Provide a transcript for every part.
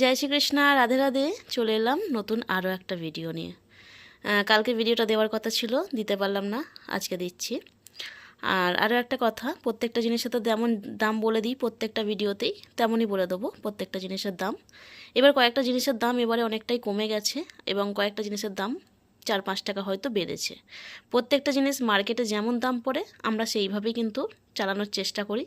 জয় শ্রীকৃষ্ণ, রাধে রাধে। চলে এলাম নতুন আরও একটা ভিডিও নিয়ে। কালকে ভিডিওটা দেওয়ার কথা ছিল, দিতে পারলাম না, আজকে দিচ্ছি। আর আরও একটা কথা, প্রত্যেকটা জিনিসের তো যেমন দাম বলে দিই, প্রত্যেকটা ভিডিওতেই তেমনই বলে দেবো প্রত্যেকটা জিনিসের দাম। এবার কয়েকটা জিনিসের দাম এবারে অনেকটাই কমে গেছে এবং কয়েকটা জিনিসের দাম চার পাঁচ টাকা হয়তো বেড়েছে। প্রত্যেকটা জিনিস মার্কেটে যেমন দাম পড়ে, আমরা সেইভাবেই কিন্তু চালানোর চেষ্টা করি।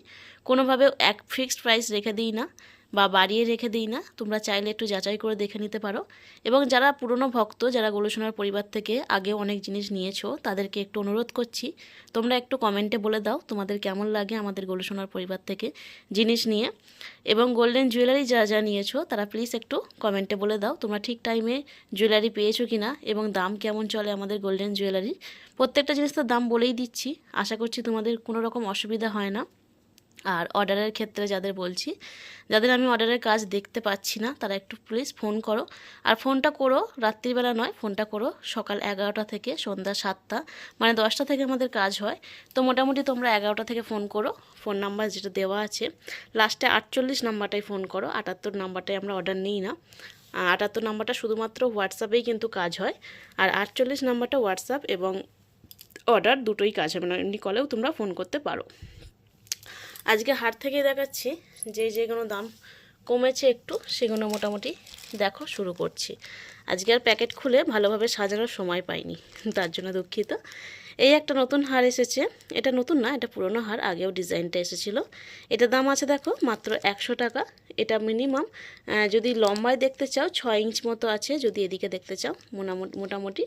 কোনোভাবে এক ফিক্সড প্রাইস রেখে দিই না। বা বাড়িয়ে রেখে দিই না, তোমরা চাইলে একটু যাচাই করে দেখে নিতে পারো। এবং যারা পুরনো ভক্ত, যারা গোলসোনার পরিবার থেকে আগে অনেক জিনিস নিয়েছো, তাদেরকে একটু অনুরোধ করছি, তোমরা একটু কমেন্টে বলে দাও তোমাদের কেমন লাগে আমাদের গোলসোনার পরিবার থেকে জিনিস নিয়ে। এবং গোল্ডেন জুয়েলারি যা যা নিয়েছো, তারা প্লিজ একটু কমেন্টে বলে দাও, তোমরা ঠিক টাইমে জুয়েলারি পেয়েছ কি না এবং দাম কেমন চলে আমাদের গোল্ডেন জুয়েলারি প্রত্যেকটা জিনিস তো দাম বলেই দিচ্ছি, আশা করছি তোমাদের কোনো রকম অসুবিধা হয় না। আর অর্ডারের ক্ষেত্রে যাদের বলছি, যাদের আমি অর্ডারের কাজ দেখতে পাচ্ছি না, তারা একটু প্লিজ ফোন করো। আর ফোনটা করো, রাত্রিবেলা নয় ফোনটা করো, সকাল এগারোটা থেকে সন্ধ্যা সাতটা মানে দশটা থেকে আমাদের কাজ হয়। তো মোটামুটি তোমরা এগারোটা থেকে ফোন করো ফোন নাম্বার যেটা দেওয়া আছে। লাস্টে আটচল্লিশ নাম্বারটাই ফোন করো, আটাত্তর নাম্বারটাই আমরা অর্ডার নিই না। আটাত্তর নাম্বারটা শুধুমাত্র হোয়াটসঅ্যাপেই কিন্তু কাজ হয়। আর আটচল্লিশ নাম্বারটা হোয়াটসঅ্যাপ এবং অর্ডার দুটোই কাজ হবে না এমনি কলেও তোমরা ফোন করতে পারো। আজকে হাট থেকে দেখাচ্ছি, যে যেগুলো দাম কমেছে একটু, সেগুলো মোটামুটি দেখো শুরু করছি। আজকে আর প্যাকেট খুলে ভালোভাবে সাজানোর সময় পাইনি, তার জন্য দুঃখিত। এই একটা নতুন হার এসেছে, এটা নতুন না, এটা পুরনো হার, আগেও ডিজাইনটা এসেছিল। এটার দাম আছে দেখো মাত্র একশো টাকা, এটা মিনিমাম যদি লম্বায় দেখতে চাও, ছয় ইঞ্চ মতো আছে, যদি এদিকে দেখতে চাও মোটামুটি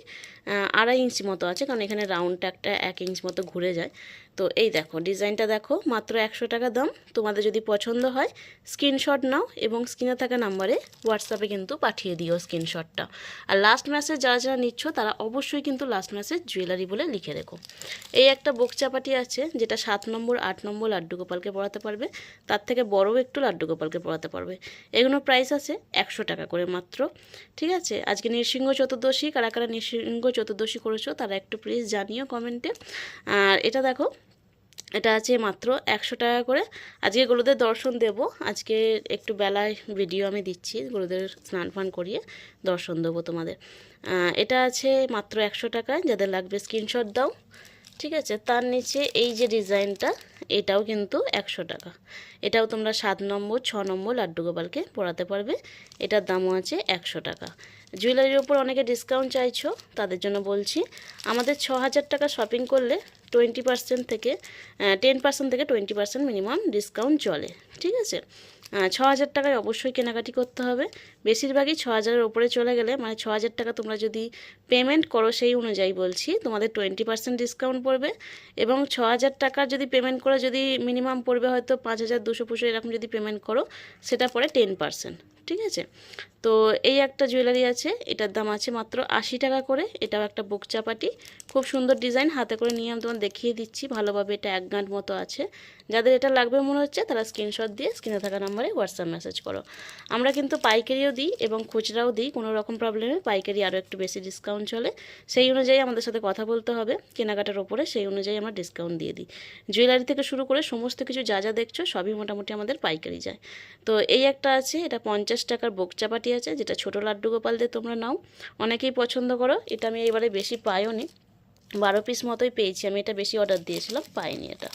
আড়াই ইঞ্চ মতো আছে, কারণ এখানে রাউন্ডটা একটা এক ইঞ্চ মতো ঘুরে যায়। তো এই দেখো, ডিজাইনটা দেখো, মাত্র একশো টাকা দাম। তোমাদের যদি পছন্দ হয়, স্ক্রিনশট নাও এবং স্ক্রিনে থাকা নাম্বারে হোয়াটসঅ্যাপে কিন্তু পাঠিয়ে দিও স্ক্রিনশটটা। আর লাস্ট ম্যাসেজ যারা যারা নিচ্ছ, তারা অবশ্যই কিন্তু লাস্ট ম্যাসেজ জুয়েলারি বলে লিখে রেখো। এই একটা বুক চাপাটি আছে, যেটা সাত নম্বর, আট নম্বর লাড্ডু গোপালকে পড়াতে পারবে। তার থেকে বড়ও একটু লাড্ডু গোপালকে পড়াতে পারবে। এগুলোর প্রাইস আছে একশো টাকা করে মাত্র। ঠিক আছে? আজকে নৃসিংহ চতুর্দশী, কারা কারা নৃসিংহ চতুর্দশী করেছ, তারা একটু প্লিজ জানিও কমেন্টে আর এটা দেখো এটা আছে মাত্র একশো টাকা করে। আজকে গরুদের দর্শন দেব। আজকে একটু বেলায় ভিডিও আমি দিচ্ছি, গরুদের স্নান ফান করিয়ে দর্শন দেবো তোমাদের। এটা আছে মাত্র একশো টাকায় যাদের লাগবে স্ক্রিনশট দাও, ঠিক আছে? তার নিচে এই যে ডিজাইনটা, এটাও কিন্তু একশো টাকা। এটাও তোমরা সাত নম্বর, ছ নম্বর লাড্ডু গোপালকে পড়াতে পারবে। এটার দামও আছে একশো টাকা। জুয়েলারির ওপর অনেকে ডিসকাউন্ট চাইছো, তাদের জন্য বলছি, আমাদের ছ হাজার টাকা শপিং করলে টোয়েন্টি পার্সেন্ট থেকে টেন পার্সেন্ট থেকে টোয়েন্টি পার্সেন্ট মিনিমাম ডিসকাউন্ট চলে, ঠিক আছে? ছ হাজার টাকায় অবশ্যই কেনাকাটি করতে হবে, বেশিরভাগই ছ হাজারের ওপরে চলে গেলে মানে ছ হাজার টাকা তোমরা যদি পেমেন্ট করো সেই অনুযায়ী বলছি, তোমাদের টোয়েন্টি পার্সেন্ট ডিসকাউন্ট পড়বে এবং ছ হাজার টাকার যদি পেমেন্ট করে যদি মিনিমাম পড়বে হয়তো পাঁচ হাজার দুশো পুশো এরকম যদি পেমেন্ট করো, সেটা পড়ে টেন পার্সেন্ট ঠিক আছে? তো এই একটা জুয়েলারি আছে, এটার দাম আছে মাত্র আশি টাকা করে, এটাও একটা বুক চাপাটি। খুব সুন্দর ডিজাইন হাতে করে নিয়ে আমি তোমার দেখিয়ে দিচ্ছি, ভালোভাবে এটা এক গাঁট মতো আছে। যাদের এটা লাগবে মনে হচ্ছে, তারা স্ক্রিনশট দিয়ে স্ক্রিনে থাকা নাম্বারে হোয়াটসঅ্যাপ মেসেজ করো। আমরা কিন্তু পাইকারিও দিই এবং খুচরাও দিই, কোনো রকম প্রবলেমে পাইকারি আরও একটু বেশি ডিসকাউন্ট চলে। সেই অনুযায়ী আমাদের সাথে কথা বলতে হবে, কেনাকাটার ওপরে সেই অনুযায়ী আমরা ডিসকাউন্ট দিয়ে দিই। জুয়েলারি থেকে শুরু করে সমস্ত কিছু যা যা দেখছ, সবই মোটামুটি আমাদের পাইকারি যায়। তো এই একটা আছে, এটা পঞ্চাশ টাকার বোক চাপাটি আছে, যেটা ছোটো লাড্ডু গোপাল দিয়ে তোমরা নাও। অনেকেই পছন্দ করো, এটা আমি এবারে বেশি পাইও নি বারো পিস মতোই পেয়েছি, আমি এটা বেশি অর্ডার দিয়েছিলাম, পাইনি এটা।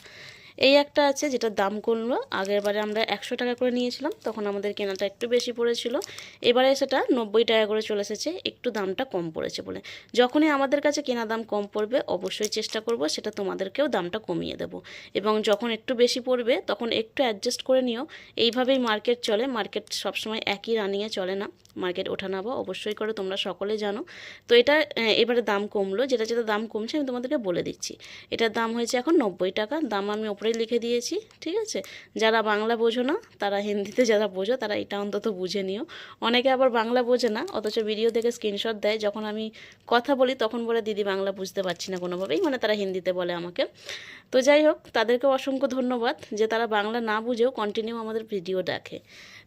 এই একটা আছে যেটা দাম কমলো আগের বারে আমরা একশো টাকা করে নিয়েছিলাম, তখন আমাদের কেনাটা একটু বেশি পড়েছিল। এবারে সেটা নব্বই টাকা করে চলে এসেছে, একটু দামটা কম পড়েছে বলে। যখনই আমাদের কাছে কেনা দাম কম পড়বে, অবশ্যই চেষ্টা করব সেটা তোমাদেরকেও দামটা কমিয়ে দেব। এবং যখন একটু বেশি পড়বে, তখন একটু অ্যাডজাস্ট করে নিও। এইভাবেই মার্কেট চলে। মার্কেট সবসময় একই রানিংয়ে চলে না। মার্কেট ওঠা নামা অবশ্যই করে, তোমরা সকলে জানো। তো এটা এবারে দাম কমলো। যেটা যেটা দাম কমছে, আমি তোমাদেরকে বলে দিচ্ছি। এটার দাম হয়েছে এখন নব্বই টাকা। দাম আমি ওপরেই লিখে দিয়েছি, ঠিক আছে? যারা বাংলা বোঝো না, তারা হিন্দিতে যারা বোঝো, তারা এটা অন্তত বুঝে নিও। অনেকে আবার বাংলা বোঝে না, অথচ ভিডিও দেখে স্ক্রিনশট দেয়, যখন আমি কথা বলি তখন বলে, দিদি, বাংলা বুঝতে পারছি না কোনোভাবেই। মানে তারা হিন্দিতে বলে আমাকে। তো যাই হোক, তাদেরকেও অসংখ্য ধন্যবাদ যে তারা বাংলা না বুঝেও কন্টিনিউ আমাদের ভিডিও দেখে।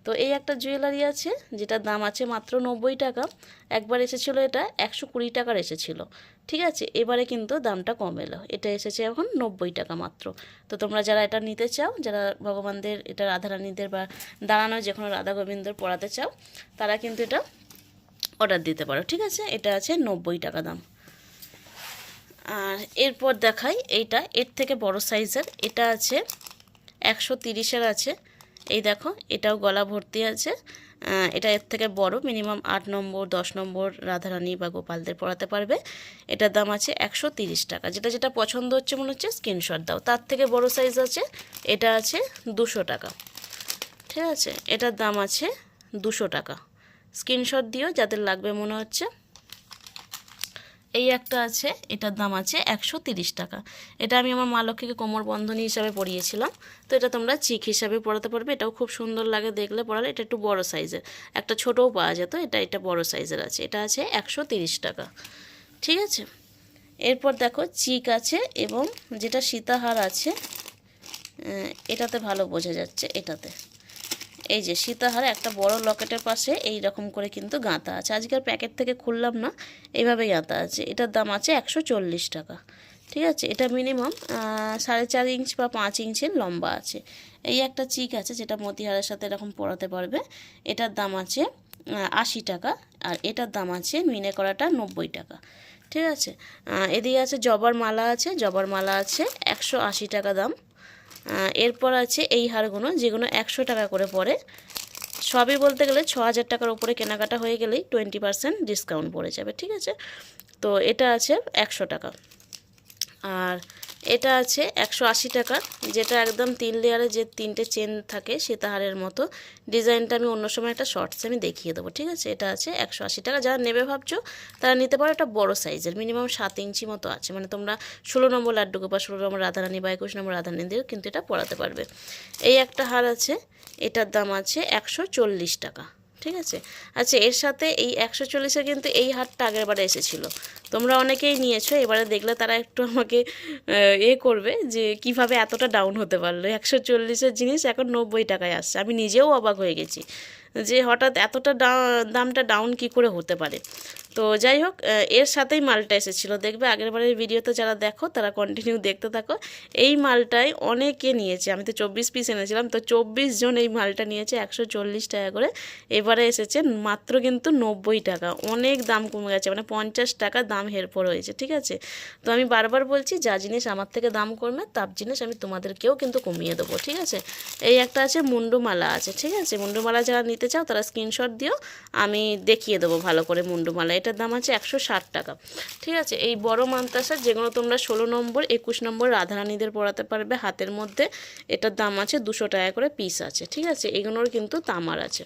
তো এই একটা জুয়েলারি আছে, যেটার দাম আছে মাত্র নব্বই টাকা। একবার এসেছিল এটা, একশো কুড়ি টাকার এসেছিল। ঠিক আছে? এবারে কিন্তু দামটা কম এলো। এটা এসেছে এখন নব্বই টাকা মাত্র। তো তোমরা যারা এটা নিতে চাও, যারা ভগবানদের, এটা রাধারানীদের বা দাঁড়ানো যে কোনো রাধা গোবিন্দর পড়াতে চাও, তারা কিন্তু এটা অর্ডার দিতে পারো। ঠিক আছে? এটা আছে নব্বই টাকা দাম। আর এরপর দেখাই এইটা। এর থেকে বড় সাইজের এটা আছে একশো তিরিশের আছে। এই দেখো, এটাও গলা ভর্তি আছে। এটা এর থেকে বড়, মিনিমাম আট নম্বর, দশ নম্বর রাধারানী বা গোপালদের পড়াতে পারবে। এটার দাম আছে একশো টাকা। যেটা যেটা পছন্দ হচ্ছে মনে হচ্ছে স্ক্রিনশট দাও। তার থেকে বড় সাইজ আছে, এটা আছে দুশো টাকা। ঠিক আছে? এটার দাম আছে দুশো টাকা। স্ক্রিনশট দিও, যাদের লাগবে মনে হচ্ছে। এই একটা আছে, এটার দাম আছে একশো টাকা। এটা আমি আমার মা লক্ষ্মীকে কোমর বন্ধনী হিসাবে পরিয়েছিলাম। তো এটা তোমরা চিক হিসাবে পড়াতে পারবে। এটাও খুব সুন্দর লাগে দেখলে পড়ালে এটা একটু বড় সাইজের। একটা ছোটও পাওয়া যেত। এটা এটা বড় সাইজের আছে। এটা আছে একশো টাকা। ঠিক আছে? এরপর দেখো, চিক আছে এবং যেটা সীতাহার আছে এটাতে ভালো বোঝা যাচ্ছে, এটাতে। এই যে সীতাহার একটা বড় লকেটের পাশে এই রকম করে কিন্তু গাঁথা আছে। আজকের প্যাকেট থেকে খুললাম না এইভাবে গাঁথা আছে। এটার দাম আছে একশো চল্লিশ টাকা, ঠিক আছে? এটা মিনিমাম সাড়ে চার ইঞ্চ বা পাঁচ ইঞ্চের লম্বা আছে। এই একটা চিক আছে যেটা মতিহারের সাথে এরকম পরাতে পারবে। এটার দাম আছে আশি টাকা আর এটার দাম আছে মিনে করাটা নব্বই টাকা, ঠিক আছে? এদিকে আছে জবার মালা আছে, জবার মালা আছে একশো আশি টাকা দাম। এরপর আছে এই হারগুলো, যেগুলো একশো টাকা করে পড়ে। সবই বলতে গেলে ছ হাজার টাকার উপরে কেনাকাটা হয়ে গেলেই টোয়েন্টি পার্সেন্ট ডিসকাউন্ট পড়ে যাবে, ঠিক আছে? তো এটা আছে একশো টাকা। আর এটা আছে একশো আশি টাকার যেটা একদম তিন লেয়ারে যে তিনটে চেন থাকে সীতাহারের মতো। ডিজাইনটা আমি অন্য সময় একটা শর্টসে আমি দেখিয়ে দেবো, ঠিক আছে? এটা আছে একশো আশি টাকা। যারা নেবে ভাবছ, তারা নিতে পারো এটা বড় সাইজের মিনিমাম সাত ইঞ্চি মতো আছে। মানে তোমরা ষোলো নম্বর লাড্ডুকে বা ষোলো নম্বর রাধারানী বা একুশ নম্বর রাধারানীদের কিন্তু এটা পড়াতে পারবে। এই একটা হার আছে, এটার দাম আছে একশো চল্লিশ টাকা। ঠিক আছে? আচ্ছা এর সাথে এই একশো চল্লিশে কিন্তু এই হারটা আগের বারে এসেছিল। তোমরা অনেকেই নিয়েছো, এবারে দেখলে তারা একটু আমাকে এ করবে যে কীভাবে এতটা ডাউন হতে পারল। একশো চল্লিশের জিনিস এখন নব্বই টাকায় আসছে। আমি নিজেও অবাক হয়ে গেছি। যে হঠাৎ এতটা দামটা ডাউন কি করে হতে পারে। তো যাই হোক এর সাথেই মালটা এসেছিল। দেখবে আগের বারের ভিডিওতে যারা দেখো, তারা কন্টিনিউ দেখতে থাকো। এই মালটাই অনেকে নিয়েছে। আমি তো চব্বিশ পিস এনেছিলাম, তো চব্বিশ জন এই মালটা নিয়েছে, একশো চল্লিশ টাকা করে। এবারে এসেছে মাত্র কিন্তু নব্বই টাকা। অনেক দাম কমে গেছে মানে পঞ্চাশ টাকা দাম হেরফর হয়েছে, ঠিক আছে? তো আমি বারবার বলছি, যা জিনিস আমার থেকে দাম কমবে তার জিনিস আমি তোমাদেরকেও কিন্তু কমিয়ে দেবো, ঠিক আছে? এই একটা আছে মুন্ডুমালা আছে, ঠিক আছে? মুন্ডুমালা যারা নিতে চাও তারা স্ক্রিনশট দিও, আমি দেখিয়ে দেবো ভালো করে মুন্ডুমালা। এটার দাম আছে একশো ষাট টাকা। ঠিক আছে? এই বড় মান্তাসা, যেগুলো তোমরা ষোলো নম্বর, একুশ নম্বর রাধারানীদের পড়াতে পারবে হাতের মধ্যে, এটার দাম আছে দুশো টাকা করে পিস আছে। ঠিক আছে? এগুলোর কিন্তু তামার আছে।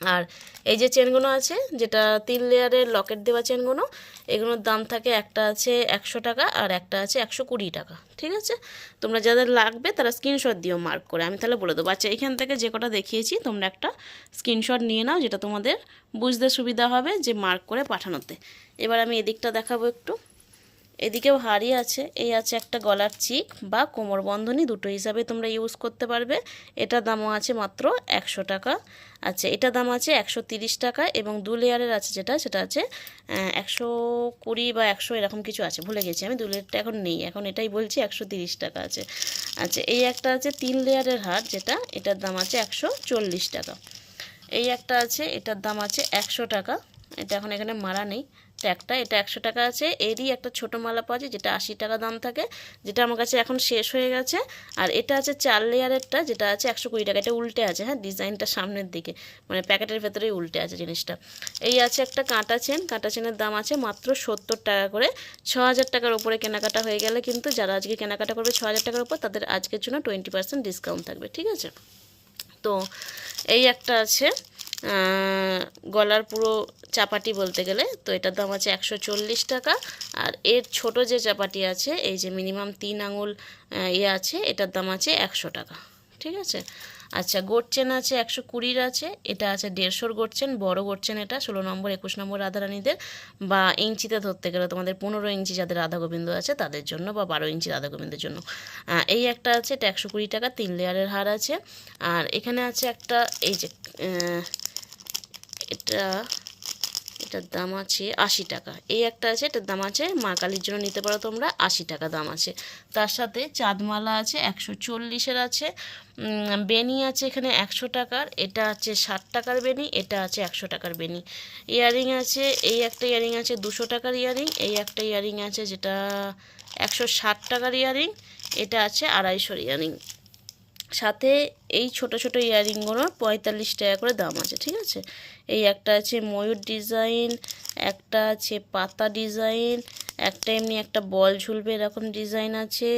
আর এই যে চেনগুলো আছে, যেটা তিন লেয়ারের লকেট দেওয়া চেনগুলো, এগুলোর দাম থাকে একটা আছে একশো টাকা আর একটা আছে একশো কুড়ি টাকা, ঠিক আছে? তোমরা যাদের লাগবে তারা স্ক্রিনশট দিও মার্ক করে, আমি তাহলে বলে দেবো। আচ্ছা এখান থেকে যে কটা দেখিয়েছি, তোমরা একটা স্ক্রিনশট নিয়ে নাও, যেটা তোমাদের বুঝতে সুবিধা হবে যে মার্ক করে পাঠানোতে। এবার আমি এদিকটা দেখাবো একটু। এদিকেও হাড়ি আছে, এই আছে একটা গলার চিক বা কোমর বন্ধনী, দুটো হিসাবে তোমরা ইউজ করতে পারবে। এটা দামও আছে মাত্র একশো টাকা। আচ্ছা এটা দাম আছে একশো টাকা এবং দু লেয়ারের আছে যেটা, সেটা আছে একশো কুড়ি বা একশো এরকম কিছু আছে। ভুলে গেছি আমি, দু লেয়ারটা এখন নেই, এখন এটাই বলছি একশো টাকা আছে। আচ্ছা এই একটা আছে তিন লেয়ারের হার যেটা, এটার দাম আছে একশো চল্লিশ টাকা। এই একটা আছে, এটার দাম আছে একশো টাকা। এটা এখন এখানে মারা নেই। ট্যাগটা এটা একশো টাকা আছে। এরই একটা ছোট মালা পাওয়া যায়, যেটা আশি টাকা দাম থাকে, যেটা আমার কাছে এখন শেষ হয়ে গেছে। আর এটা আছে চার লেয়ারেরটা যেটা আছে একশো কুড়ি টাকা। এটা উল্টে আছে হ্যাঁ ডিজাইনটা সামনের দিকে। মানে প্যাকেটের ভেতরেই উল্টে আছে জিনিসটা। এই আছে একটা কাঁটা চেন। কাঁটা চেনের দাম আছে মাত্র সত্তর টাকা করে। ছ হাজার টাকার উপরে কেনাকাটা হয়ে গেলে কিন্তু যারা আজকে কেনাকাটা করবে ছ হাজার টাকার উপর, তাদের আজকের জন্য টোয়েন্টি পার্সেন্ট ডিসকাউন্ট থাকবে, ঠিক আছে? তো এই একটা আছে গলার পুরো চাপাটি বলতে গেলে, তো এটার দাম আছে একশো চল্লিশ টাকা। আর এর ছোট যে চাপাটি আছে, এই যে মিনিমাম তিন আঙুল ইয়ে আছে, এটার দাম আছে একশো টাকা। ঠিক আছে? আচ্ছা গোট চেন আছে একশো কুড়ির আছে, এটা আছে দেড়শোর গোট চেন বড় গোট চেন এটা, ষোলো নম্বর, একুশ নম্বর রাধারানীদের। বা ইঞ্চিতে ধরতে গেলে তোমাদের পনেরো ইঞ্চি যাদের রাধা গোবিন্দ আছে, তাদের জন্য বা বারো ইঞ্চি রাধা গোবিন্দের জন্য এই একটা আছে, এটা একশো কুড়ি টাকা, তিন লেয়ারের হার আছে। আর এখানে আছে একটা, এই যে এটা এটার দাম আছে আশি টাকা। এই একটা আছে, এটার দাম আছে, মা কালীর জন্য নিতে পারো তোমরা আশি টাকা দাম আছে। তার সাথে চাঁদমালা আছে একশো চল্লিশের আছে বেনি আছে এখানে একশো টাকার, এটা আছে ষাট টাকার বেনি এটা আছে একশো টাকার বেনি ইয়াররিং আছে, এই একটা ইয়াররিং আছে দুশো টাকার ইয়াররিং এই একটা ইয়াররিং আছে যেটা একশো ষাট টাকার ইয়ারিং, এটা আছে আড়াইশোর ইয়াররিং সাথে এই ছোট ছোট ইয়াররিংগুলো পঁয়তাল্লিশ টাকা করে দাম আছে, ঠিক আছে? এই একটা আছে ময়ূর ডিজাইন, একটা আছে পাতা ডিজাইন, একটা এমনি একটা বল ঝুলবে এরকম ডিজাইন আছে।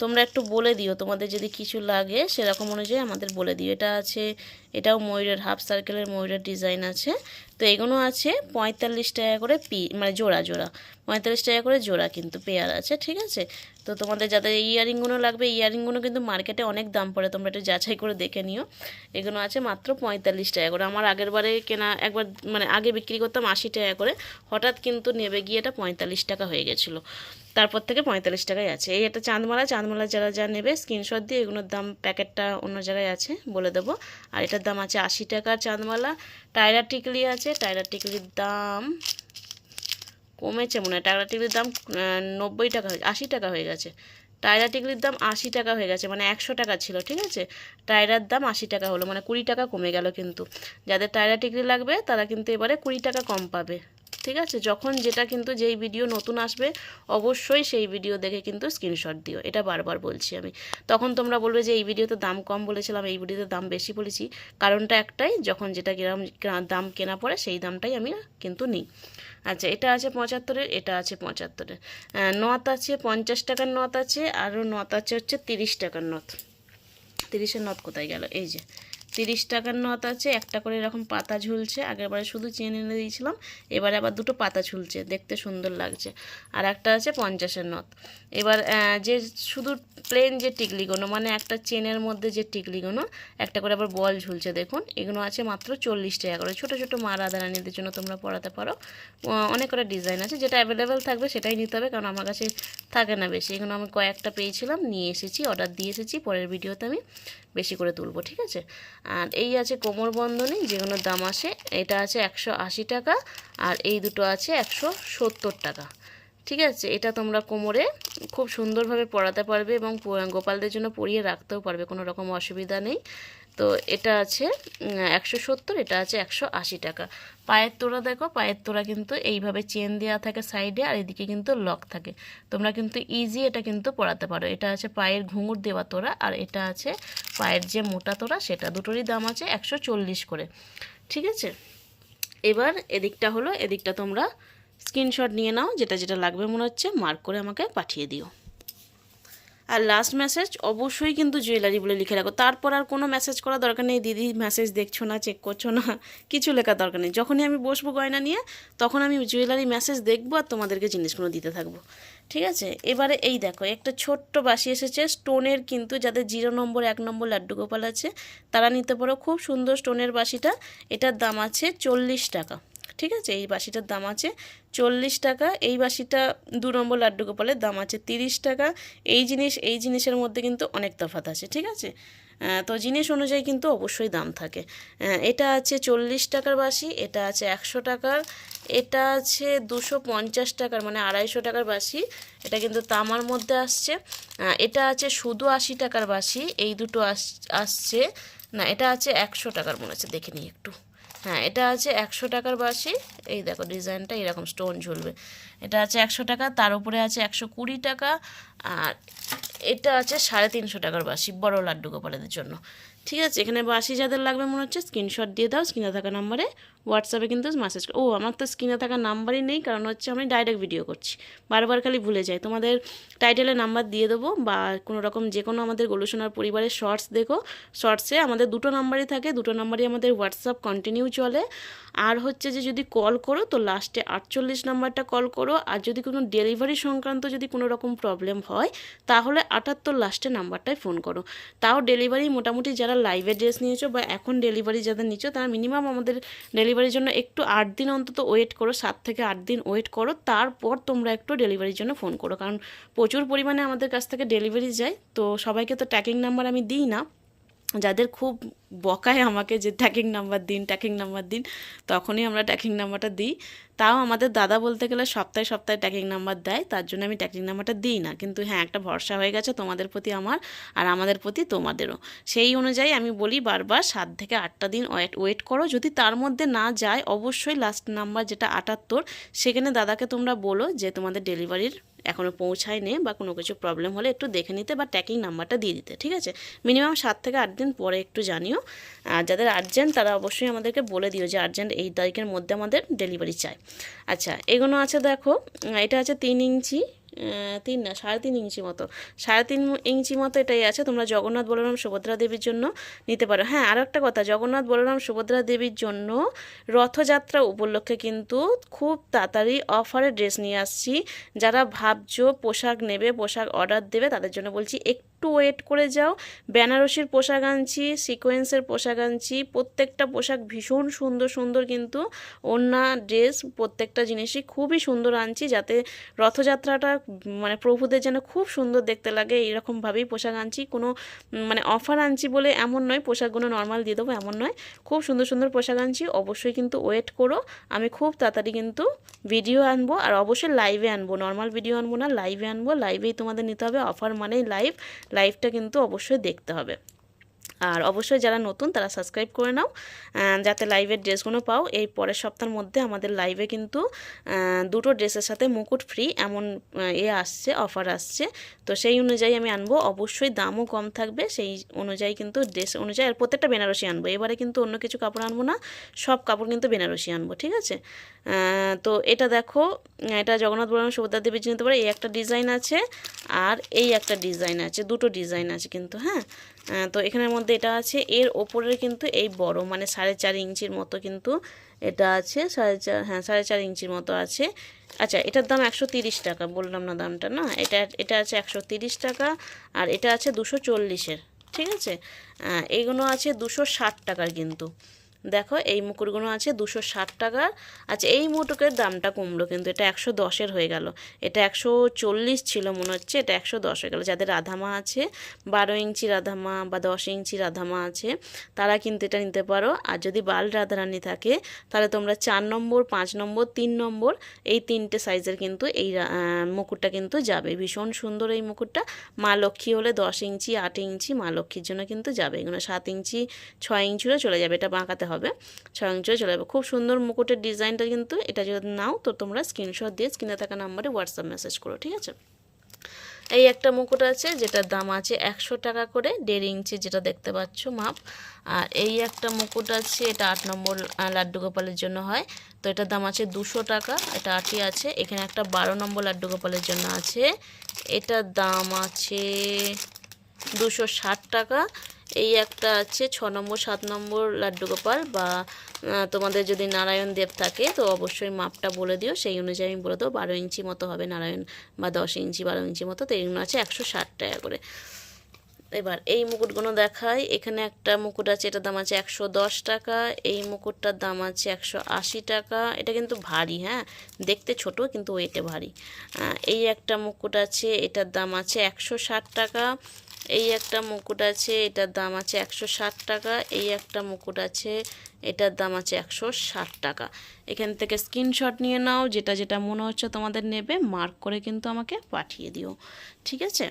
তোমরা একটু বলে দিও, তোমাদের যদি কিছু লাগে সেরকম অনুযায়ী আমাদের বলে দিও। এটা আছে এটাও ময়ূরের হাফ সার্কেলের ময়ূরের ডিজাইন আছে। তো এগুলো আছে পঁয়তাল্লিশ টাকা করে পি মানে জোড়া জোড়া। পঁয়তাল্লিশ টাকা করে জোড়া কিন্তু পেয়ার আছে, ঠিক আছে? তো তোমাদের যাদের ইয়ারিংগুলো লাগবে ইয়ারিংগুলো কিন্তু মার্কেটে অনেক দাম পড়ে, তোমরা একটু যাচাই করে দেখে নিও। এগুলো আছে মাত্র পঁয়তাল্লিশ টাকা করে। আমার আগের বারে কেনা, একবার মানে আগে বিক্রি করতাম আশি টাকা করে। হঠাৎ কিন্তু নেবে গিয়ে এটা পঁয়তাল্লিশ টাকা হয়ে গেছিল। তারপর থেকে পঁয়তাল্লিশ টাকায় আছে। এই একটা চাঁদমালা চাঁদমালা যারা যা নেবে স্ক্রিনশট দিয়ে এগুলোর দাম প্যাকেটটা অন্য জায়গায় আছে বলে দেবো। আর এটার দাম আছে আশি টাকার চাঁদমালা। টায়রা টিকলি আছে টায়রা টিকলির দাম কমেছে মনে হয়। টায়রা টিকলির দাম নব্বই টাকা হয়ে, আশি টাকা হয়ে গেছে। টায়রা টিকলির দাম আশি টাকা হয়ে গেছে মানে একশো টাকা ছিল, ঠিক আছে? টায়রার দাম আশি টাকা হলো মানে কুড়ি টাকা কমে গেল কিন্তু। যাদের টায়রা টিকলি লাগবে, তারা কিন্তু এবারে কুড়ি টাকা কম পাবে। ঠিক আছে? যখন যেটা কিন্তু যেই ভিডিও নতুন আসবে, অবশ্যই সেই ভিডিও দেখে কিন্তু স্ক্রিনশট দিও। এটা বারবার বলছি আমি। তখন তোমরা বলবে যে, এই ভিডিওতে দাম কম বলেছিলাম, এই ভিডিওতে দাম বেশি বলেছি। কারণটা একটাই, যখন যেটা গ্রাম দাম কেনা পড়ে, সেই দামটাই আমি কিন্তু নিই। আচ্ছা এটা আছে পঁচাত্তরের, এটা আছে পঁচাত্তরের। নথ আছে পঞ্চাশ টাকার নথ আছে, আরও নথ আছে হচ্ছে তিরিশ টাকার নথ। তিরিশের নথ কোথায় গেল? এই যে। তিরিশ টাকার নথ আছে, একটা করে এরকম পাতা ঝুলছে আগেরবারে শুধু চেন এনে দিয়েছিলাম, এবারে আবার দুটো পাতা ঝুলছে, দেখতে সুন্দর লাগছে। আর একটা আছে পঞ্চাশের নথ। এবার যে শুধু প্লেন যে টিকলিগুলো মানে একটা চেনের মধ্যে যে টিকলিগুলো একটা করে আবার বল ঝুলছে, দেখুন এগুলো আছে মাত্র চল্লিশ টাকা করে। ছোটো ছোটো মা রাধারানীদের জন্য তোমরা পড়াতে পারো। অনেক করে ডিজাইন আছে, যেটা অ্যাভেলেবেল থাকবে সেটাই নিতে হবে, কারণ আমার কাছে থাকে না বেশি। এগুলো আমি কয়েকটা পেয়েছিলাম, নিয়ে এসেছি অর্ডার দিয়ে এসেছি, পরের ভিডিওতে আমি বেশি করে তুলবো, ঠিক আছে? আর এই আছে কোমর বন্ধনী, যেগুলোর দাম আসে, এটা আছে একশো আশি টাকা, আর এই দুটো আছে একশো সত্তর টাকা। ঠিক আছে? এটা তোমরা কোমরে খুব সুন্দরভাবে পড়াতে পারবে এবং গোপালদের জন্য পরিয়ে রাখতেও পারবে, কোনো রকম অসুবিধা নেই। তো এটা আছে একশো সত্তর, এটা আছে একশো আশি টাকা। পায়ের তোড়া দেখো, পায়ের তোড়া কিন্তু এইভাবে চেন দেওয়া থাকে সাইডে আর এদিকে কিন্তু লক থাকে। তোমরা কিন্তু ইজি এটা কিন্তু পরাতে পারো। এটা আছে পায়ের ঘুঙুর দেওয়া তোড়া আর এটা আছে পায়ের যে মোটা তোড়া সেটা। দুটোরই দাম আছে একশো চল্লিশ করে। ঠিক আছে? এবার এদিকটা হলো, এদিকটা তোমরা স্ক্রিনশট নিয়ে নাও, যেটা যেটা লাগবে মনে হচ্ছে মার্ক করে আমাকে পাঠিয়ে দিও। আর লাস্ট মেসেজ অবশ্যই কিন্তু জুয়েলারি বলে লিখে রাখো। তারপর আর কোনো মেসেজ করা দরকার নেই। দিদি মেসেজ দেখছ না চেক করছ না, কিছু লেখার দরকার নেই। যখনই আমি বসবো গয়না নিয়ে, তখন আমি জুয়েলারি মেসেজ দেখব আর তোমাদেরকে জিনিসগুলো দিতে থাকব। ঠিক আছে? এবারে এই দেখো, একটা ছোট্ট বাসি এসেছে। স্টোনের কিন্তু যাদের জিরো নম্বর, এক নম্বর লাড্ডু গোপাল আছে, তারা নিতে পারো। খুব সুন্দর স্টোনের বাসিটা এটার দাম আছে চল্লিশ টাকা। ঠিক আছে? এই বাসিটার দাম আছে চল্লিশ টাকা, এই বাসিটা দু নম্বর লাড্ডু গোপালের দাম আছে তিরিশ টাকা। এই জিনিস, এই জিনিসের মধ্যে কিন্তু অনেক তফাৎ আছে, ঠিক আছে? তো জিনিস অনুযায়ী কিন্তু অবশ্যই দাম থাকে। এটা আছে চল্লিশ টাকার বাসি এটা আছে একশো টাকার, এটা আছে দুশো পঞ্চাশ টাকার মানে আড়াইশো টাকার বাসি এটা কিন্তু তামার মধ্যে আসছে। এটা আছে শুধু আশি টাকার বাসি এই দুটো আস- আসছে। না, এটা আছে একশো টাকার মনে হচ্ছে, দেখে নিই একটু। হ্যাঁ এটা আছে একশো টাকার বাসি। এই দেখো ডিজাইনটা এরকম স্টোন ঝুলবে। এটা আছে একশো টাকা, তার উপরে আছে একশো কুড়ি টাকা আর এটা আছে সাড়ে তিনশো টাকার বাসি বড় লাড্ডু গোপালেদের জন্য। ঠিক আছে, এখানে বাসি যাদের লাগবে মনে হচ্ছে স্ক্রিনশট দিয়ে দাও স্ক্রিনে থাকা নাম্বারে হোয়াটসঅ্যাপে কিন্তু মেসেজ ও, আমার তো স্ক্রিনে থাকা নাম্বারই নেই, কারণ হচ্ছে আমি ডাইরেক্ট ভিডিও করছি। বারবার খালি ভুলে যাই। তোমাদের টাইটেলে নাম্বার দিয়ে দেবো বা কোনো রকম যে কোনো আমাদের গোলুসোনার পরিবারের শর্টস দেখো। শর্টসে আমাদের দুটো নাম্বারই থাকে, দুটো নাম্বারই আমাদের হোয়াটসঅ্যাপ কন্টিনিউ চলে। আর হচ্ছে যে যদি কল করো, তো লাস্টে আটচল্লিশ নাম্বারটা কল করো। আর যদি কোনো ডেলিভারি সংক্রান্ত যদি কোনো রকম প্রবলেম হয়, তাহলে আটাত্তর লাস্টে নাম্বারটায় ফোন করো। তাও ডেলিভারি মোটামুটি যারা লাইভে ড্রেস নিয়েছো বা এখন ডেলিভারি যাদের নিচ্ছ, তারা মিনিমাম আমাদের ডেলিভারির জন্য একটু আট দিন অন্তত ওয়েট করো, সাত থেকে আট দিন ওয়েট করো, তারপর তোমরা একটু ডেলিভারির জন্য ফোন করো। কারণ প্রচুর পরিমাণে আমাদের কাছ থেকে ডেলিভারি যায়, তো সবাইকে তো ট্র্যাকিং নাম্বার আমি দিই না। যাদের খুব বকায় আমাকে যে ট্যাকিং নাম্বার দিন ট্যাকিং নাম্বার দিন, তখনই আমরা ট্যাকিং নাম্বারটা দিই। তাও আমাদের দাদা বলতে গেলে সপ্তাহে সপ্তাহে ট্যাকিং নাম্বার দেয়, তার জন্য আমি ট্যাকিং নাম্বারটা দিই না। কিন্তু হ্যাঁ একটা ভরসা হয়ে গেছে তোমাদের প্রতি আমার আর আমাদের প্রতি তোমাদেরও। সেই অনুযায়ী আমি বলি বারবার, সাত থেকে আটটা দিন ওয়েট ওয়েট করো। যদি তার মধ্যে না যায়, অবশ্যই লাস্ট নাম্বার যেটা আটাত্তর, সেখানে দাদাকে তোমরা বলো যে তোমাদের ডেলিভারির এখনও পৌঁছায়নি বা কোনো কিছু প্রবলেম হলে একটু দেখে নিতে বা ট্যাকিং নাম্বারটা দিয়ে দিতে, ঠিক আছে? মিনিমাম সাত থেকে আট দিন পরে একটু জানিও। আর যাদের আর্জেন্ট তারা অবশ্যই আমাদেরকে বলে দিও যে আর্জেন্ট এই তারিখের মধ্যে আমাদের ডেলিভারি চাই। আচ্ছা এগুলো আছে দেখো এটা আছে তিন ইঞ্চি তিন না, সাড়ে তিন ইঞ্চি মতো। সাড়ে তিন ইঞ্চি মতো এটাই আছে, তোমরা জগন্নাথ বলরাম সুভদ্রা দেবীর জন্য নিতে পারো। হ্যাঁ আর একটা কথা, জগন্নাথ বলরাম সুভদ্রা দেবীর জন্য রথযাত্রা উপলক্ষে কিন্তু খুব তাড়াতাড়ি অফারে ড্রেস নিয়ে আসছি। যারা ভাবছ পোশাক নেবে, পোশাক অর্ডার দেবে, তাদের জন্য বলছি একটু ওয়েট করে যাও। বেনারসির পোশাক আনছি সিকোয়েন্সের পোশাক আনছি, প্রত্যেকটা পোশাক ভীষণ সুন্দর সুন্দর কিন্তু ওড়না ড্রেস প্রত্যেকটা জিনিসই খুবই সুন্দর আনছি যাতে রথযাত্রাটা মানে প্রভুদের যেন খুব সুন্দর দেখতে লাগে, এইরকমভাবেই পোশাক আনছি। কোনো মানে অফার আনছি বলে এমন নয়, পোশাকগুলো নর্মাল দিয়ে দেবো এমন নয়। খুব সুন্দর সুন্দর পোশাক আনছি, অবশ্যই কিন্তু ওয়েট করো। আমি খুব তাড়াতাড়ি কিন্তু ভিডিও আনব আর অবশ্যই লাইভে আনব। নর্মাল ভিডিও আনব না লাইভে আনব। লাইভেই তোমাদের নিতে হবে অফার মানেই লাইভ লাইভটা কিন্তু অবশ্যই দেখতে হবে। আর অবশ্যই যারা নতুন, তারা সাবস্ক্রাইব করে নাও যাতে লাইভের ড্রেসগুলো পাও। এই পরের সপ্তাহের মধ্যে আমাদের লাইভে কিন্তু দুটো ড্রেসের সাথে মুকুট ফ্রি এমন এ আসছে অফার আসছে। তো সেই অনুযায়ী আমি আনব। অবশ্যই দামও কম থাকবে, সেই অনুযায়ী কিন্তু ড্রেস অনুযায়ী আর প্রত্যেকটা বেনারসি আনব। এবারে কিন্তু অন্য কিছু কাপড় আনব না, সব কাপড় কিন্তু বেনারসি আনব, ঠিক আছে? তো এটা দেখো এটা জগন্নাথ বলরাম সুভদ্রা দেবীর জন্য নিতে পারে এই একটা ডিজাইন আছে, আর এই একটা ডিজাইন আছে, দুটো ডিজাইন আছে কিন্তু হ্যাঁ? তো এখানের মধ্যে এটা আছে। এর ওপরের কিন্তু এই বড় মানে সাড়ে চার ইঞ্চির মতো কিন্তু এটা আছে। সাড়ে চার হ্যাঁ সাড়ে চার ইঞ্চির মতো আছে। আচ্ছা এটার দাম একশো টাকা, বললাম না দামটা, না? এটা এটা আছে একশো টাকা আর এটা আছে দুশো চল্লিশের, ঠিক আছে? এইগুলো আছে দুশো ষাট টাকার কিন্তু। দেখো, এই মুকুটগুলো আছে দুশো ষাট টাকার আচ্ছা এই মুটুকের দামটা কমলো কিন্তু, এটা একশো দশের হয়ে গেল। এটা একশো চল্লিশ ছিল মনে হচ্ছে, এটা একশো দশ হয়ে গেল। যাদের রাধামা আছে, বারো ইঞ্চি রাধামা বা দশ ইঞ্চি রাধামা আছে, তারা কিন্তু এটা নিতে পারো। আর যদি বাল রাধারানি থাকে, তাহলে তোমরা চার নম্বর, পাঁচ নম্বর, তিন নম্বর, এই তিনটে সাইজের কিন্তু এই মুকুটটা কিন্তু যাবে। ভীষণ সুন্দর এই মুকুটটা। মা লক্ষ্মী হলে দশ ইঞ্চি, আট ইঞ্চি মা লক্ষ্মীর জন্য কিন্তু যাবে। এগুলো সাত ইঞ্চি, ছয় ইঞ্চিরও চলে যাবে। এটা বাঁকাতে হবে। ছয় ইঞ্চিও চলে যাবে। খুব সুন্দর মুকুটের ডিজাইনটা কিন্তু এটা যদি নাও, তো তোমরা স্ক্রিনশট দিয়ে স্ক্রিনে থাকা নাম্বারে হোয়াটসঅ্যাপ মেসেজ করো, ঠিক আছে? এই একটা মুকুট আছে যেটার দাম আছে একশো টাকা করে, দেড় ইঞ্চি যেটা দেখতে পাচ্ছ মাপ। আর এই একটা মুকুট আছে, এটা আট নম্বর লাড্ডু গোপালের জন্য হয়। তো এটার দাম আছে দুশো টাকা, এটা আটই আছে। এখানে একটা বারো নম্বর লাড্ডু গোপালের জন্য আছে। এটার দাম আছে দুশো ষাট টাকা। এই একটা আছে, ছ নম্বর, সাত নম্বর লাড্ডু গোপাল বা তোমাদের যদি নারায়ণ দেব থাকে, তো অবশ্যই মাপটা বলে দিও। সেই অনুযায়ী আমি বলে দেবো, বারো ইঞ্চি মতো হবে নারায়ণ বা দশ ইঞ্চি, বারো ইঞ্চি মতো, তো এইগুলো আছে একশো ষাট টাকা করে। এবার এই মুকুটগুলো দেখাই। এখানে একটা মুকুট আছে, এটার দাম আছে একশো দশ টাকা। এই মুকুটটার দাম আছে একশো আশি টাকা। এটা কিন্তু ভারী হ্যাঁ? দেখতে ছোট, কিন্তু ওয়েটে ভারী। এই একটা মুকুট আছে, এটার দাম আছে একশো ষাট টাকা। এই একটা মুকুট আছে, এটার দাম আছে একশো ষাট টাকা, এই একটা মুকুট আছে, এটার দাম আছে একশো ষাট টাকা। এখান থেকে স্ক্রিনশট নিয়ে নাও, যেটা যেটা মনে হচ্ছে তোমাদের নেবে মার্ক করে কিন্তু আমাকে পাঠিয়ে দিও, ঠিক আছে?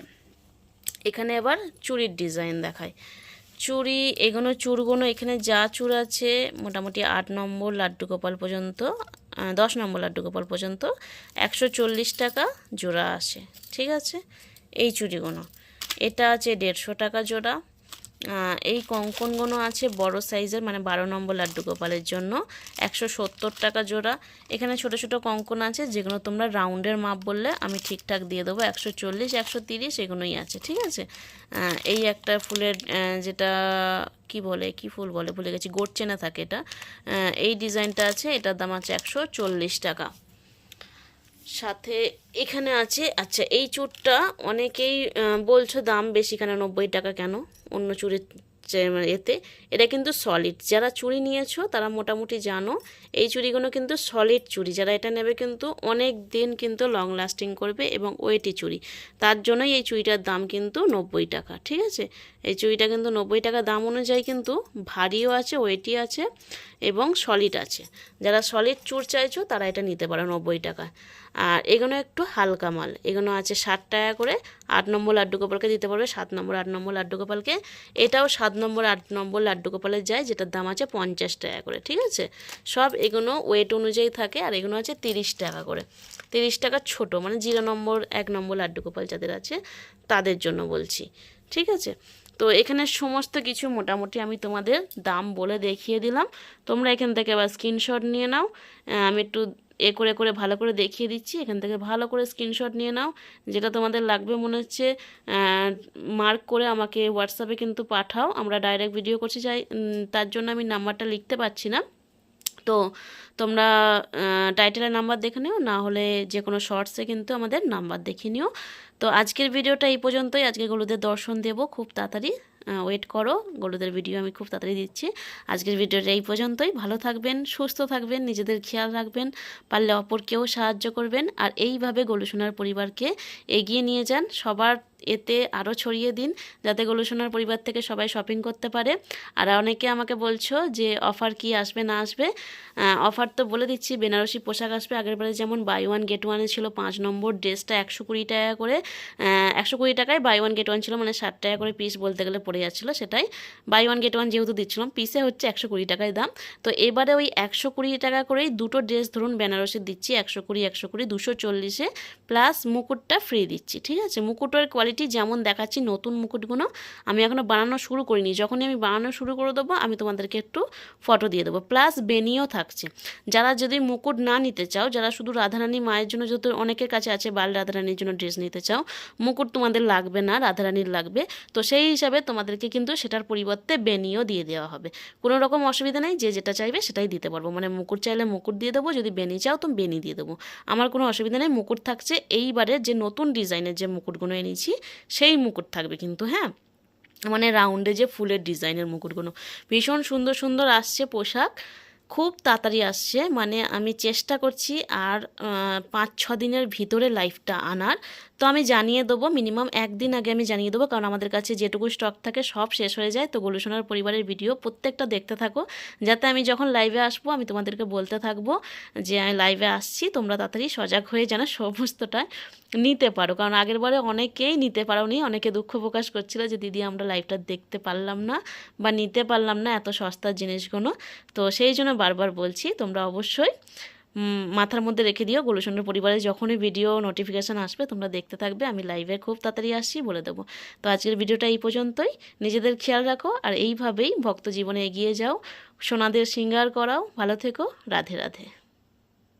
এখানে এবার চুরির ডিজাইন দেখায় চুড়ি এগুলো চুরগুলো এখানে যা চুর আছে, মোটামুটি আট নম্বর লাড্ডু গোপাল পর্যন্ত দশ নম্বর লাড্ডু গোপাল পর্যন্ত, একশো চল্লিশ টাকা জোড়া আসে, ঠিক আছে? এই চুড়িগুলো এটা আছে দেড়শো টাকা জোড়া। এই কঙ্কনগুলো আছে বড় সাইজের মানে বারো নম্বর লাড্ডু গোপালের জন্য। একশো সত্তর টাকা জোড়া। এখানে ছোট ছোট কঙ্কন আছে, যেগুলো তোমরা রাউন্ডের মাপ বললে আমি ঠিকঠাক দিয়ে দেবো। একশো চল্লিশ, একশো তিরিশ, এগুলোই আছে, ঠিক আছে? এই একটা ফুলের যেটা কি বলে, কি ফুল বলে, ভুলে গেছি, গোট চেনা থাকে এটা। এই ডিজাইনটা আছে, এটার দাম আছে একশো চল্লিশ টাকা। সাথে এখানে আছে আচ্ছা এই চুরটা অনেকেই বলছো দাম বেশি কেন? নব্বই টাকা কেন? অন্য চুরের মানে এতে। এটা কিন্তু সলিড যারা চুড়ি নিয়েছো, তারা মোটামুটি জানো, এই চুড়িগুলো কিন্তু সলিড চুড়ি যারা এটা নেবে কিন্তু অনেক দিন কিন্তু লং লাস্টিং করবে এবং ওয়েটি চুড়ি তার জন্যই এই চুড়িটার দাম কিন্তু নব্বই টাকা, ঠিক আছে? এই চুড়িটা কিন্তু নব্বই টাকা দাম অনুযায়ী কিন্তু ভারীও আছে ওয়েটি আছে এবং সলিড আছে। যারা সলিড চুর চাইছো, তারা এটা নিতে পারো নব্বই টাকা আর এগুলো একটু হালকা মাল। এগুলো আছে ষাট টাকা করে। আট নম্বর লাড্ডু গোপালকে দিতে পারবে। সাত নম্বর, আট নম্বর লাড্ডু গোপালকে। এটাও সাত নম্বর, আট নম্বর লাড্ডু গোপালের যায়, যেটার দাম আছে পঞ্চাশ টাকা করে, ঠিক আছে? সব এগুলো ওয়েট অনুযায়ী থাকে আর এগুলো আছে তিরিশ টাকা করে। তিরিশ টাকা ছোট মানে জিরো নম্বর, এক নম্বর লাড্ডু গোপাল যাদের আছে, তাদের জন্য বলছি, ঠিক আছে? তো এখানে সমস্ত কিছু মোটামুটি আমি তোমাদের দাম বলে দেখিয়ে দিলাম। তোমরা এখান থেকে আবার স্ক্রিনশট নিয়ে নাও। আমি একটু এ করে করে, ভালো করে দেখিয়ে দিচ্ছি। এখান থেকে ভালো করে স্ক্রিনশট নিয়ে নাও। যেটা তোমাদের লাগবে মনে হচ্ছে মার্ক করে আমাকে হোয়াটসঅ্যাপে কিন্তু পাঠাও। আমরা ডাইরেক্ট ভিডিও করছি। চাই তার জন্য আমি নাম্বারটা লিখতে পারছি না। তো তোমরা টাইটেলের নাম্বার দেখে নিও। না হলে যে কোনো শর্টসে কিন্তু আমাদের নাম্বার দেখে নিও। তো আজকের ভিডিওটা এই পর্যন্তই। আজকে গরুদের দর্শন দেব। খুব তাড়াতাড়ি। ওয়েট করো গরুদের ভিডিও আমি খুব তাড়াতাড়ি দিচ্ছি। আজকের ভিডিওটা এই পর্যন্তই। ভালো থাকবেন, সুস্থ থাকবেন, নিজেদের খেয়াল রাখবেন, পারলে অপরকেও সাহায্য করবেন। আর এইভাবে গলুসোনার পরিবারকে এগিয়ে নিয়ে যান। সবার এতে আরও ছড়িয়ে দিন যাতে গলুসোনার পরিবার থেকে সবাই শপিং করতে পারে। আর অনেকে আমাকে বলছো যে অফার কি আসবে, না আসবে। অফার তো বলে দিচ্ছি, বেনারসি পোশাক আসবে। আগের বারে যেমন বাই ওয়ান গেট ওয়ানে ছিল পাঁচ নম্বর ড্রেসটা একশো কুড়ি টাকা করে একশো কুড়ি টাকায় বাই ওয়ান গেট ওয়ান ছিল মানে ষাট টাকা করে পিস বলতে গেলে পড়ে যাচ্ছিল সেটাই। বাই ওয়ান গেট ওয়ান যেহেতু দিচ্ছিলাম পিসে হচ্ছে একশো কুড়ি টাকায় দাম। তো এবারে ওই একশো কুড়ি টাকা করেই দুটো ড্রেস ধরুন বেনারসি দিচ্ছি, একশো কুড়ি একশো কুড়ি, দুশো চল্লিশে প্লাস মুকুটটা ফ্রি দিচ্ছি, ঠিক আছে? মুকুটের কোয়ালিটি যেমন দেখাচ্ছি নতুন মুকুটগুলো আমি এখনও বানানো শুরু করিনি। যখনই আমি বানানো শুরু করে দেবো, আমি তোমাদেরকে একটু ফটো দিয়ে দেবো। প্লাস বেনিও থাকছে। যারা যদি মুকুট না নিতে চাও, যারা শুধু রাধারানী মায়ের জন্য যত অনেকের কাছে আছে, বাল রাধারানীর জন্য ড্রেস নিতে চাও, মুকুট তোমাদের লাগবে না, রাধারানীর লাগবে। তো সেই হিসাবে তোমাদেরকে কিন্তু সেটার পরিবর্তে বেনিও দিয়ে দেওয়া হবে। কোনো রকম অসুবিধা নেই, যে যেটা চাইবে সেটাই দিতে পারব। মানে মুকুট চাইলে মুকুট দিয়ে দেবো, যদি বেনি চাও তো বেনি দিয়ে দেবো। আমার কোনো অসুবিধা নেই, মুকুট থাকছে। এইবারে যে নতুন ডিজাইনের যে মুকুটগুলো এনেছি সেই মুকুট থাকবে কিন্তু হ্যাঁ? মানে রাউন্ডে যে ফুলের ডিজাইনের মুকুটগুলো। ভীষণ সুন্দর সুন্দর আসছে পোশাক। খুব তাড়াতাড়ি আসছে। মানে আমি চেষ্টা করছি আর পাঁচ, ছ দিনের ভিতরে লাইফটা আনার। তো আমি জানিয়ে দেবো মিনিমাম একদিন আগে আমি জানিয়ে দেবো, কারণ আমাদের কাছে যেটুকু স্টক থাকে সব শেষ হয়ে যায়। তো গোলুসোনার পরিবারের ভিডিও প্রত্যেকটা দেখতে থাকো, যাতে আমি যখন লাইভে আসব, আমি তোমাদেরকে বলতে থাকব যে, আমি লাইভে আসছি, তোমরা তাড়াতাড়ি সজাগ হয়ে যেন সমস্তটা নিতে পারো। কারণ আগের বারে অনেকেই নিতে পারোনি, অনেকে দুঃখ প্রকাশ করছিল যে, দিদি, আমরা লাইভটা দেখতে পারলাম না বা নিতে পারলাম না এত সস্তার জিনিসগুলো। তো সেই জন্য বারবার বলছি, তোমরা অবশ্যই মাথার মধ্যে রেখে দিও। গোলুসন্ডের পরিবারের যখনই ভিডিও নোটিফিকেশান আসবে, তোমরা দেখতে থাকবে। আমি লাইভে খুব তাড়াতাড়ি আসছি বলে দেবো। তো আজকের ভিডিওটা এই পর্যন্তই। নিজেদের খেয়াল রাখো আর এইভাবেই ভক্ত জীবনে এগিয়ে যাও। সোনাদের সিঙ্গার করাও। ভালো থেকো। রাধে রাধে।